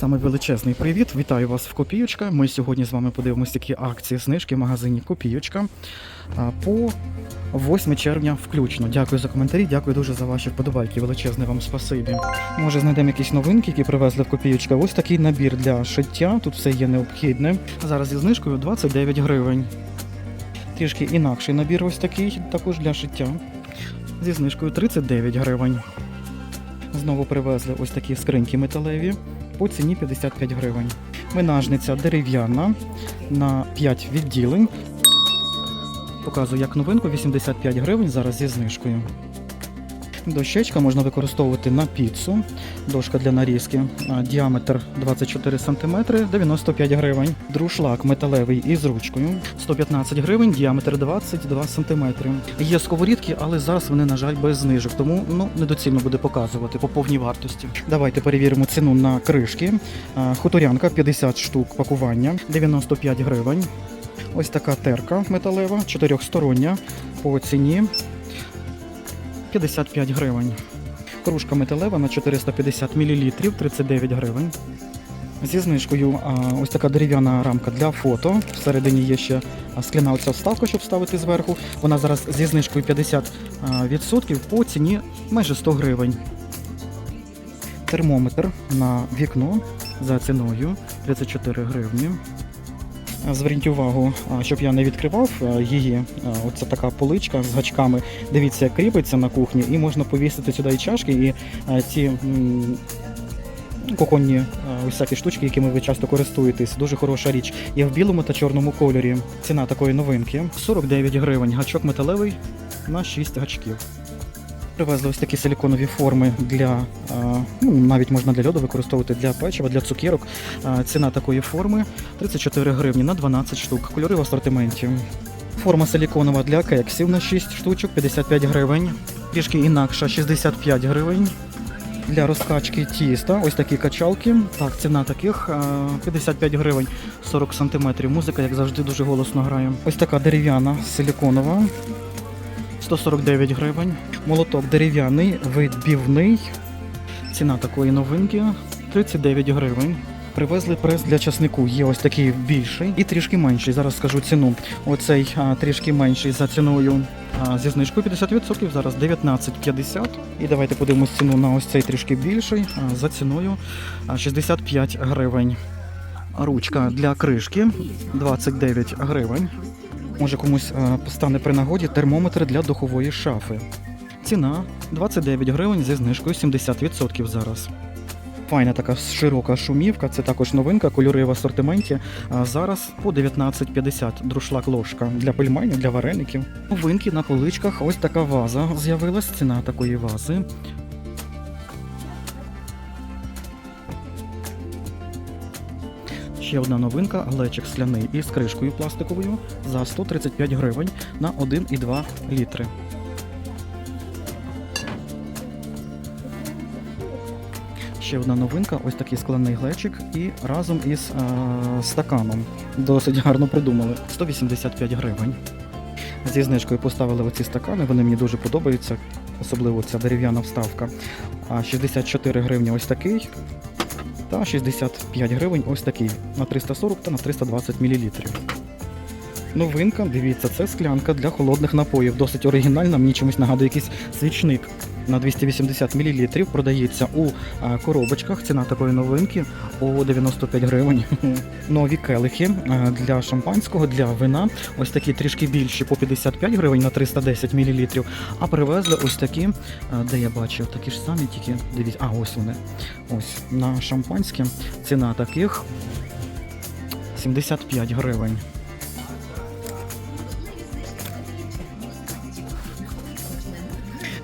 Саме величезний привіт. Вітаю вас в Копіючка. Ми сьогодні з вами подивимося які акції знижки в магазині Копіючка а, по 8 червня включно. Дякую за коментарі, дякую дуже за ваші вподобайки. Величезне вам спасибі. Може знайдемо якісь новинки, які привезли в Копіючка. Ось такий набір для шиття. Тут все є необхідне. Зараз зі знижкою 29 гривень. Трішки інакший набір, ось такий, також для шиття. Зі знижкою 39 гривень. Знову привезли ось такі скриньки металеві по ціні 55 гривень. Минажниця дерев'яна на 5 відділень. Показую як новинку 85 гривень зараз зі знижкою. Дощечка можна використовувати на піцу. Дошка для нарізки. Діаметр 24 см 95 гривень. Друшлак металевий із ручкою 115 гривень, діаметр 22 см. Є сковорідки, але зараз вони, на жаль, без знижок, тому ну недоцільно буде показувати по повній вартості. Давайте перевіримо ціну на кришки. Хуторянка 50 штук пакування 95 гривень. Ось така терка металева, чотирьохстороння по ціні 55 гривень. Кружка металева на 450 мл 39 гривень. Зі знижкою ось така дерев'яна рамка для фото. Всередині є ще скляна оця вставка, щоб ставити зверху. Вона зараз зі знижкою 50% а, по ціні майже 100 гривень. Термометр на вікно за ціною 34 гривні. Зверніть увагу, щоб я не відкривав її. Оце така поличка з гачками. Дивіться, як кріпиться на кухні, і можна повісити сюди і чашки, і ці кухонні а, штучки, якими ви часто користуєтесь. Дуже хороша річ. Є в білому та чорному кольорі. Ціна такої новинки 49 гривень. Гачок металевий на 6 гачків. Привезли ось такі силіконові форми для ну, навіть можна для льоду використовувати для печива, для цукерок. Ціна такої форми 34 гривні на 12 штук. Кольори в асортименті. Форма силіконова для кексів на 6 штучок 55 гривень. Трішки інакша 65 гривень. Для розкачки тіста, ось такі качалки. Так, ціна таких 55 гривень 40 сантиметрів. Музика, як завжди, дуже голосно грає. Ось така дерев'яна силіконова 149 гривень. Молоток дерев'яний, відбівний. Ціна такої новинки 39 гривень. Привезли прес для часнику. Є ось такий більший і трішки менший. Зараз скажу ціну. Оцей а, трішки менший за ціною а, зі знижкою 50%, зараз 19,50. І давайте подивимось ціну на ось цей трішки більший а, за ціною 65 гривень. Ручка для кришки 29 гривень. Може комусь е, стане при нагоді термометр для духової шафи. Ціна 29 гривень зі знижкою 70% зараз. Файна така широка шумівка, це також новинка, кольори в асортименті. Зараз по 19,50 друшлак ложка для пельменів, для вареників. Новинки на поличках. Ось така ваза з'явилась. Ціна такої вази. Ще одна новинка глечик скляний із кришкою пластиковою за 135 гривень на 1,2 літри. Ще одна новинка, ось такий скляний глечик і разом із е, стаканом. Досить гарно придумали. 185 гривень. Зі знижкою поставили оці стакани, вони мені дуже подобаються, особливо ця дерев'яна вставка. А 64 гривні ось такий, та 65 гривень ось такий на 340 та на 320 мл. Новинка, дивіться, це склянка для холодних напоїв. Досить оригінальна, мені чомусь нагадує якийсь свічник. На 280 мл продається у коробочках. Ціна такої новинки о 95 гривень. Нові келихи для шампанського, для вина. Ось такі трішки більші по 55 гривень на 310 мл. А привезли ось такі, де я бачив, такі ж самі, тільки дивіться, а ось вони. Ось на шампанське. Ціна таких 75 гривень.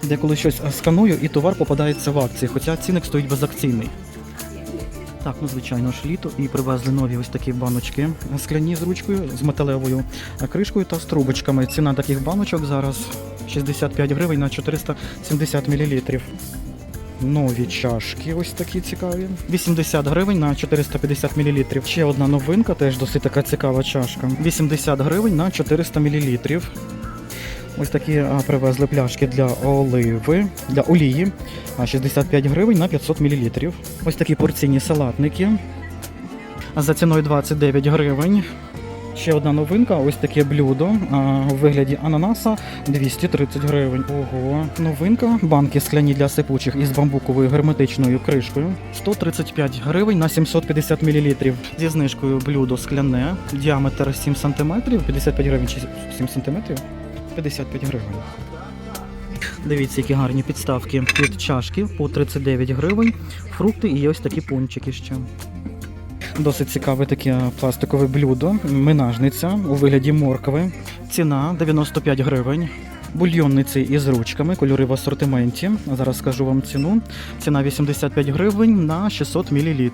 Деколи щось сканую і товар попадається в акції, хоча цінник стоїть безакційний. Так, ну звичайно ж літо і привезли нові ось такі баночки скляні з ручкою, з металевою кришкою та з трубочками. Ціна таких баночок зараз 65 гривень на 470 мл. Нові чашки, ось такі цікаві. 80 гривень на 450 мл. Ще одна новинка, теж досить така цікава чашка. 80 гривень на 400 мл. Ось такі привезли пляшки для оливи, для олії. 65 гривень на 500 мл. Ось такі порційні салатники. За ціною 29 гривень. Ще одна новинка, ось таке блюдо у вигляді ананаса 230 гривень. Ого, новинка. Банки скляні для сипучих із бамбуковою герметичною кришкою. 135 гривень на 750 мл. Зі знижкою блюдо скляне, діаметр 7 см, 55 гривень чи 7 см, 55 гривень. Дивіться, які гарні підставки під чашки по 39 гривень. Фрукти і ось такі пончики ще. Досить цікаве таке пластикове блюдо, минажниця у вигляді моркви. Ціна 95 гривень. Бульйонниці із ручками, кольори в асортименті. Зараз скажу вам ціну. Ціна 85 гривень на 600 мл.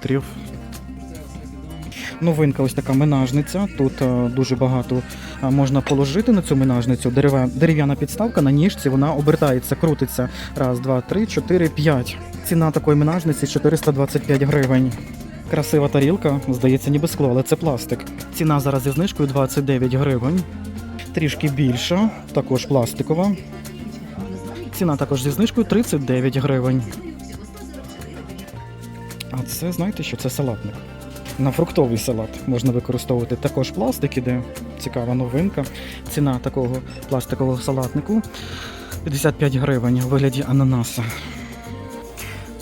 Новинка ось така минажниця. Тут е, дуже багато е, можна положити на цю минажницю. Дерев'я- Дерев'яна підставка на ніжці, вона обертається, крутиться. Раз, два, три, чотири, п'ять. Ціна такої минажниці 425 гривень. Красива тарілка, здається, ніби скло, але це пластик. Ціна зараз зі знижкою 29 гривень. Трішки більша, також пластикова. Ціна також зі знижкою 39 гривень. А це знаєте, що це салатник. На фруктовий салат можна використовувати також пластик, іде цікава новинка. Ціна такого пластикового салатнику 55 гривень у вигляді ананаса.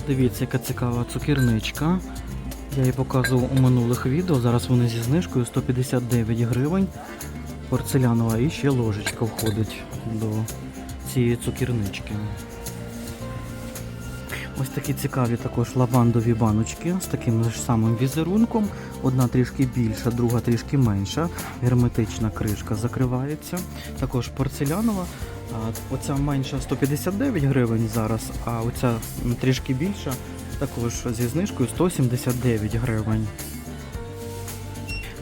Дивіться, яка цікава цукірничка. Я її показував у минулих відео. Зараз вони зі знижкою 159 гривень. Порцелянова і ще ложечка входить до цієї цукірнички. Ось такі цікаві також лавандові баночки з таким ж самим візерунком. Одна трішки більша, друга трішки менша. Герметична кришка закривається. Також порцелянова. Оця менша 159 гривень зараз, а оця трішки більша також зі знижкою 179 гривень.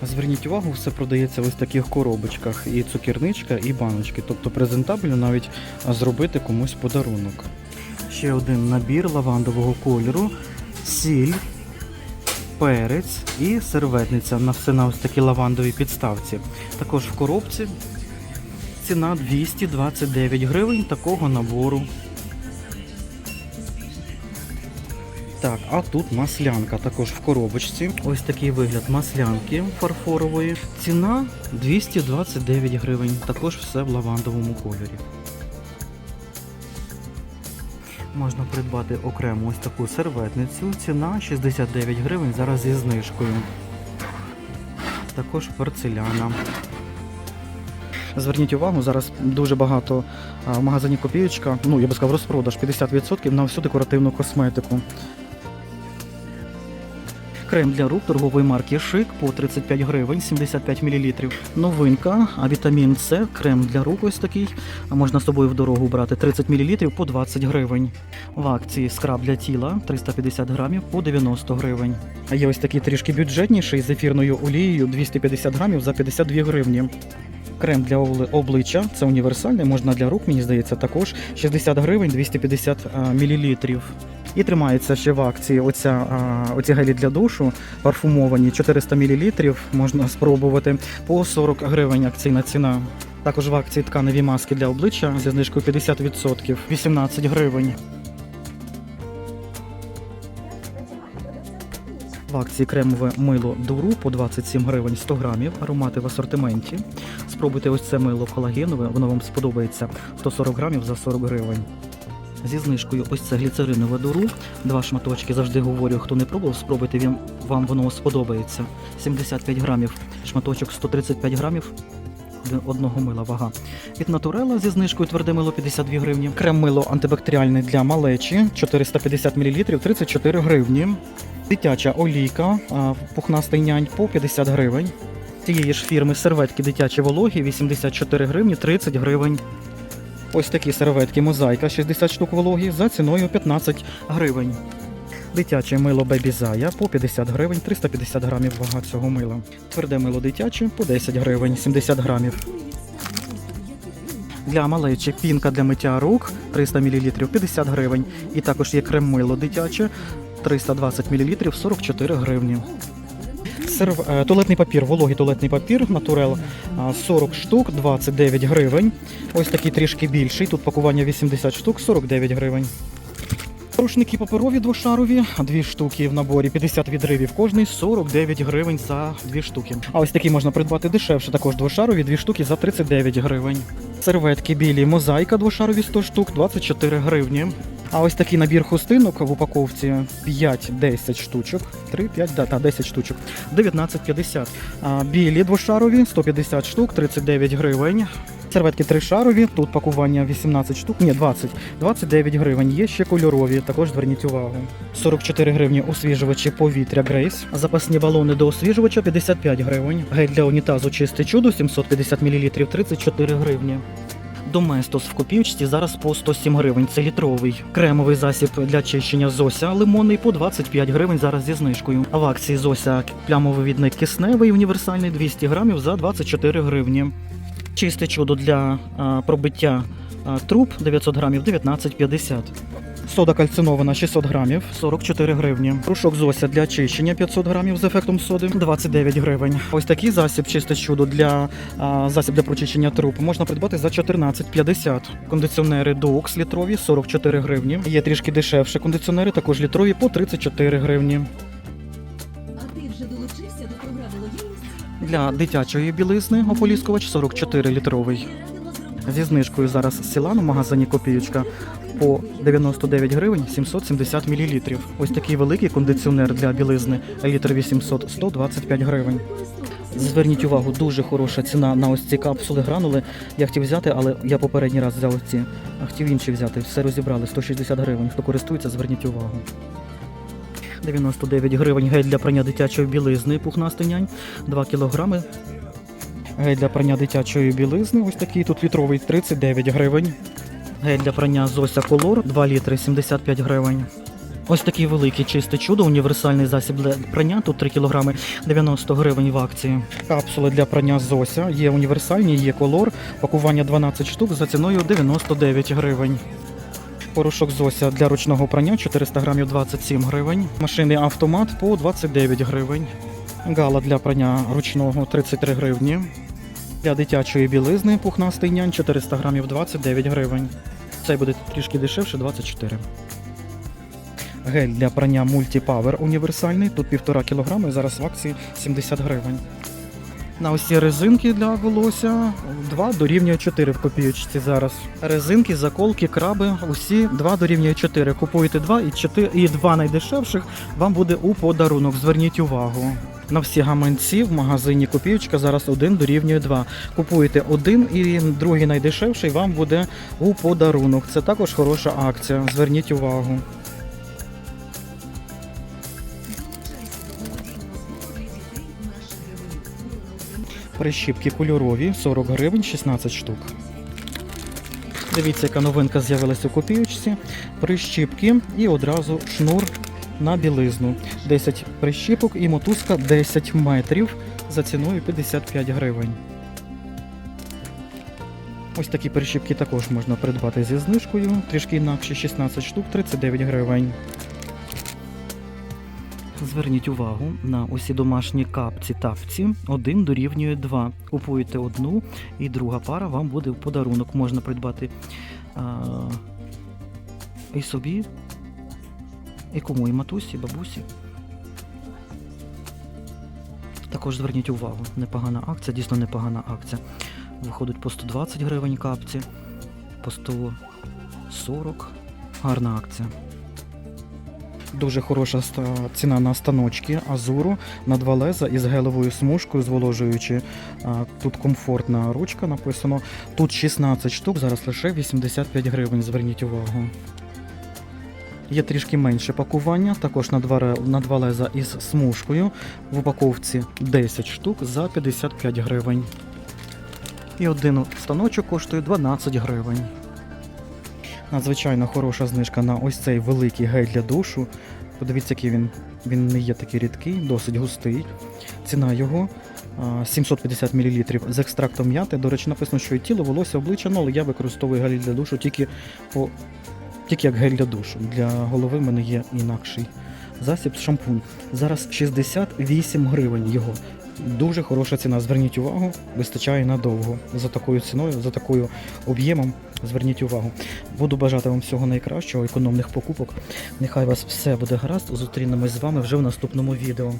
Зверніть увагу, все продається в ось таких коробочках. І цукірничка, і баночки. Тобто презентабельно навіть зробити комусь подарунок. Ще один набір лавандового кольору, сіль, перець і серветниця на все на ось такій лавандовій підставці. Також в коробці ціна 229 гривень такого набору. Так, а тут маслянка також в коробочці. Ось такий вигляд маслянки фарфорової. Ціна 229 гривень. Також все в лавандовому кольорі. Можна придбати окремо ось таку серветницю. Ціна 69 гривень зараз зі знижкою. Також порцеляна. Зверніть увагу, зараз дуже багато в магазині Копієчка, ну я би сказав, розпродаж 50% на всю декоративну косметику. Крем для рук торгової марки Шик по 35 гривень, 75 мл. Новинка, а вітамін С, крем для рук ось такий. Можна з собою в дорогу брати 30 мл по 20 гривень. В акції скраб для тіла 350 грамів по 90 гривень. А є ось такий трішки бюджетніший з ефірною олією 250 грамів за 52 гривні. Крем для обличчя це універсальний, можна для рук, мені здається, також 60 гривень 250 мл. І тримається ще в акції оця, а, оці гелі для душу парфумовані 400 мл, можна спробувати по 40 гривень акційна ціна. Також в акції тканеві маски для обличчя зі знижкою 50%, 18 гривень. В акції кремове мило Дуру по 27 гривень 100 грамів, аромати в асортименті. Спробуйте ось це мило колагенове, воно вам сподобається 140 грамів за 40 гривень. Зі знижкою ось це гліцеринове дуру. Два шматочки завжди говорю, хто не пробував, спробуйте він, вам воно сподобається. 75 грамів, шматочок 135 грамів. Одного мила вага. Від натурела зі знижкою тверде мило 52 гривні. Крем мило антибактеріальне для малечі 450 мл 34 гривні. Дитяча олійка, пухнастий нянь по 50 гривень. Цієї ж фірми серветки дитячі вологі 84 гривні 30 гривень. Ось такі серветки мозаїка 60 штук вологі за ціною 15 гривень. Дитяче мило Бебі Зая по 50 гривень, 350 грамів вага цього мила. Тверде мило дитяче по 10 гривень, 70 грамів. Для малечі пінка для миття рук 300 мл 50 гривень. І також є крем мило дитяче 320 мл 44 гривні. Серв... е, туалетний папір, вологий туалетний папір Натурел 40 штук, 29 гривень. Ось такий трішки більший. Тут пакування 80 штук, 49 гривень. Рушники паперові двошарові, дві штуки в наборі, 50 відривів кожний, 49 гривень за дві штуки. А ось такі можна придбати дешевше, також двошарові, дві штуки за 39 гривень. Серветки білі, мозаїка двошарові 100 штук, 24 гривні. А ось такий набір хустинок в упаковці 5-10 штучок, 3-5, да, та 10 штучок, 19,50. А білі двошарові 150 штук, 39 гривень. Серветки тришарові, тут пакування 18 штук, ні, 20, 29 гривень. Є ще кольорові, також зверніть увагу. 44 гривні освіжувачі повітря Грейс. Запасні балони до освіжувача 55 гривень. Гель для унітазу чисте чудо 750 мл 34 гривні. Доместос в копівчці зараз по 107 гривень. Це літровий. Кремовий засіб для чищення Зося лимонний по 25 гривень зараз зі знижкою. А в акції Зося плямовивідник кисневий універсальний 200 грамів за 24 гривні. Чисте чудо для пробиття труб 900 грамів 19,50. Сода кальцинована 600 грамів 44 гривні. Порошок Зося для очищення 500 грамів з ефектом соди 29 гривень. Ось такий засіб чисте чудо для а, засіб для прочищення труб можна придбати за 14,50. Кондиціонери Dux літрові 44 гривні. Є трішки дешевше кондиціонери, також літрові по 34 гривні. А ти вже долучився до програми? Для дитячої білизни ополіскувач 44 літровий. Зі знижкою зараз Сілан у магазині Копієчка по 99 гривень 770 мл. Ось такий великий кондиціонер для білизни літр 800 125 гривень. Зверніть увагу, дуже хороша ціна на ось ці капсули гранули. Я хотів взяти, але я попередній раз взяв ці, а хотів інші взяти. Все розібрали 160 гривень. Хто користується, зверніть увагу. 99 гривень гель для прання дитячої білизни, пухнастий нянь, 2 кілограми. Гель для прання дитячої білизни, ось такий тут літровий 39 гривень. Гель для прання Зося Колор 2 літри 75 гривень. Ось такий великий чисте чудо, універсальний засіб для прання, тут 3 кілограми 90 гривень в акції. Капсули для прання Зося є універсальні, є колор, пакування 12 штук за ціною 99 гривень. Порошок Зося для ручного прання 400 грамів 27 гривень. Машини автомат по 29 гривень. Гала для прання ручного 33 гривні. Для дитячої білизни пухнастий нянь 400 грамів 29 гривень. Цей буде трішки дешевше 24. Гель для прання Multi-Power універсальний. Тут 1,5 кг, зараз в акції 70 гривень. На усі резинки для волосся 2 дорівнює 4 в копійочці зараз. Резинки, заколки, краби, усі 2 дорівнює 4. Купуєте 2 і 4, і 2 найдешевших вам буде у подарунок. Зверніть увагу. На всі гаманці в магазині Копійочка зараз 1 дорівнює 2. Купуєте один і другий найдешевший вам буде у подарунок. Це також хороша акція. Зверніть увагу. Прищіпки кольорові 40 гривень 16 штук. Дивіться, яка новинка з'явилася у копійочці. Прищіпки і одразу шнур на білизну. 10 прищіпок і мотузка 10 метрів за ціною 55 гривень. Ось такі прищіпки також можна придбати зі знижкою. Трішки інакше 16 штук 39 гривень. Зверніть увагу на усі домашні капці тапці. Один дорівнює 2. Купуєте одну, і друга пара вам буде в подарунок. Можна придбати а, і собі, і кому, і матусі, і бабусі. Також зверніть увагу, непогана акція, дійсно непогана акція. Виходить по 120 гривень капці, по 140. Гарна акція. Дуже хороша ціна на станочки Азуру на два леза із гелевою смужкою, зволожуючи. Тут комфортна ручка написано. Тут 16 штук, зараз лише 85 гривень. Зверніть увагу. Є трішки менше пакування, також на два, на два леза із смужкою. В упаковці 10 штук за 55 гривень. І один станочок коштує 12 гривень. Надзвичайно хороша знижка на ось цей великий гель для душу. Подивіться, який він. Він не є такий рідкий, досить густий. Ціна його 750 мл з екстрактом м'яти. До речі, написано, що і тіло, волосся, обличчя, ну, але я використовую гель для душу тільки, по, тільки як гель для душу. Для голови в мене є інакший засіб шампунь. Зараз 68 гривень його. Дуже хороша ціна. Зверніть увагу, вистачає надовго. За такою ціною, за такою об'ємом. Зверніть увагу. Буду бажати вам всього найкращого, економних покупок. Нехай вас все буде гаразд. Зустрінемось з вами вже в наступному відео.